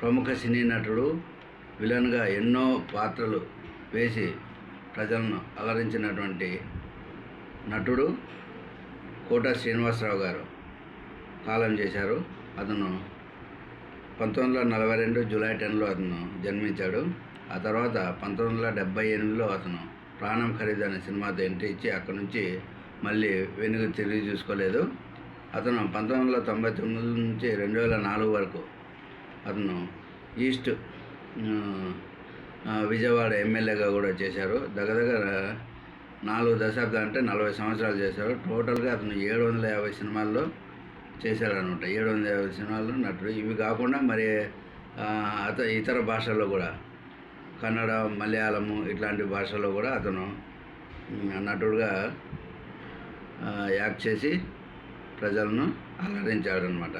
ప్రముఖ సినీ నటుడు విలన్గా ఎన్నో పాత్రలు వేసి ప్రజలను అలరించినటువంటి నటుడు కోట శ్రీనివాసరావు గారు కాలం చేశారు. అతను పంతొమ్మిది వందల నలభై రెండు జూలై టెన్లో అతను జన్మించాడు. ఆ తర్వాత పంతొమ్మిది వందల డెబ్బై ఎనిమిదిలో అతను ప్రాణం ఖరీదు అనే సినిమాతో ఎంట్రీ ఇచ్చి అక్కడి నుంచి మళ్ళీ వెనుక తిరిగి చూసుకోలేదు. అతను పంతొమ్మిది వందల తొంభై తొమ్మిది నుంచి రెండు వేల నాలుగు వరకు అతను ఈస్ట్ విజయవాడ ఎమ్మెల్యేగా కూడా చేశారు. దగ్గర నాలుగు దశాబ్దాలు అంటే నలభై సంవత్సరాలు చేశారు. టోటల్గా అతను ఏడు వందల యాభై సినిమాల్లో చేశారనమాట ఏడు వందల యాభై సినిమాల్లో నటుడు. ఇవి కాకుండా మరి అత ఇతర భాషల్లో కూడా. కన్నడ మలయాళము ఇట్లాంటి భాషల్లో కూడా అతను నటుడుగా యాక్ట్ చేసి ప్రజలను అలరించాడనమాట